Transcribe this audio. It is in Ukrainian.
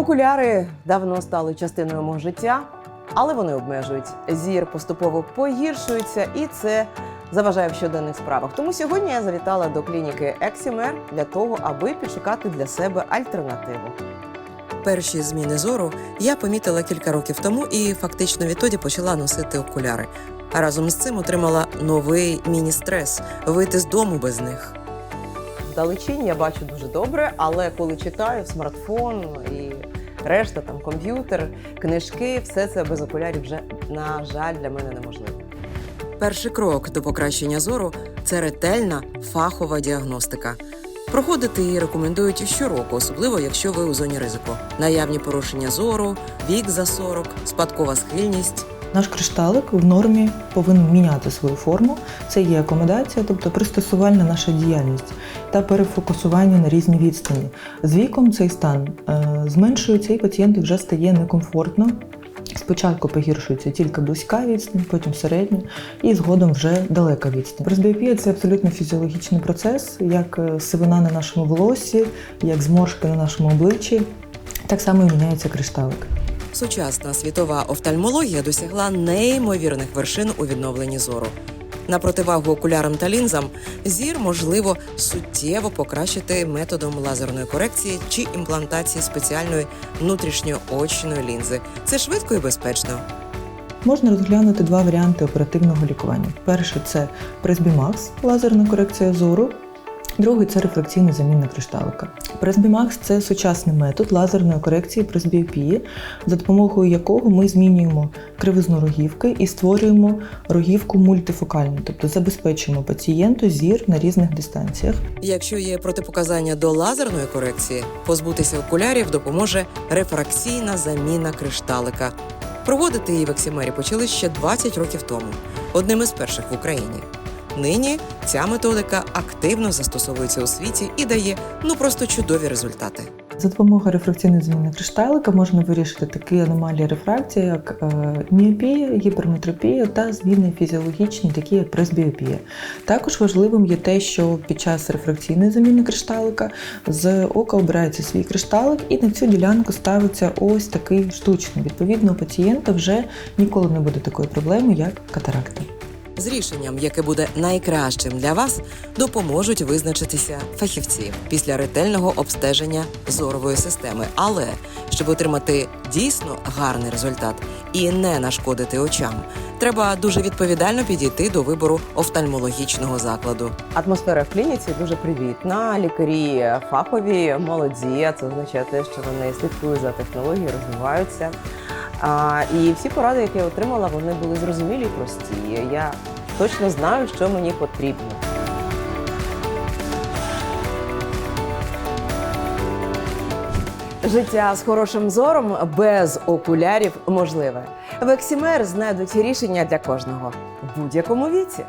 Окуляри давно стали частиною мого життя, але вони обмежують. Зір поступово погіршується, і це заважає в щоденних справах. Тому сьогодні я завітала до клініки Ексімер для того, аби підшукати для себе альтернативу. Перші зміни зору я помітила кілька років тому і фактично відтоді почала носити окуляри. А разом з цим отримала новий міні-стрес вийти з дому без них. Вдалечінь я бачу дуже добре, але коли читаю смартфон і решта там комп'ютер, книжки, все це без окулярів вже на жаль для мене неможливо. Перший крок до покращення зору це ретельна фахова діагностика. Проходити її рекомендують щороку, особливо якщо ви у зоні ризику. Наявні порушення зору, вік за 40, спадкова схильність. Наш кришталик в нормі повинен міняти свою форму. Це є акомодація, тобто пристосувальна наша діяльність та перефокусування на різні відстані. З віком цей стан е, зменшується і пацієнту вже стає некомфортно. Спочатку погіршується тільки близька відстань, потім середня і згодом вже далека відстань. Пресбіопія – це абсолютно фізіологічний процес, як е, сивина на нашому волосі, як зморшки на нашому обличчі. Так само і міняється кришталик. Сучасна світова офтальмологія досягла неймовірних вершин у відновленні зору. На противагу окулярам та лінзам зір можливо суттєво покращити методом лазерної корекції чи імплантації спеціальної внутрішньоочної лінзи. Це швидко і безпечно. Можна розглянути два варіанти оперативного лікування. Перший це Presbymax – лазерна корекція зору. Другий це рефракційна заміна кришталика. Presbymax – це сучасний метод лазерної корекції пресбіопії, за допомогою якого ми змінюємо кривизну рогівки і створюємо рогівку мультифокальну, тобто забезпечуємо пацієнту зір на різних дистанціях. Якщо є протипоказання до лазерної корекції, позбутися окулярів допоможе рефракційна заміна кришталика. Проводити її в Ексімері почали ще 20 років тому, одним із перших в Україні. Нині ця методика активно застосовується у світі і дає ну просто чудові результати. За допомогою рефракційної заміни кришталика можна вирішити такі аномалії рефракції, як е, міопія, гіперметропія та зміни фізіологічні, такі як пресбіопія. Також важливим є те, що під час рефракційної заміни кришталика з ока обирається свій кришталик, і на цю ділянку ставиться ось такий штучний. Відповідно, у пацієнта вже ніколи не буде такої проблеми, як катаракта. З рішенням, яке буде найкращим для вас, допоможуть визначитися фахівці після ретельного обстеження зорової системи. Але щоб отримати дійсно гарний результат і не нашкодити очам, треба дуже відповідально підійти до вибору офтальмологічного закладу. Атмосфера в клініці дуже привітна. Лікарі фахові, молоді. Це означає те, що вони слідкують за технологією, розвиваються. І всі поради, які я отримала, вони були зрозумілі і прості. Я точно знаю, що мені потрібно. Життя з хорошим зором без окулярів можливе. В Ексімер знайдуть рішення для кожного в будь-якому віці.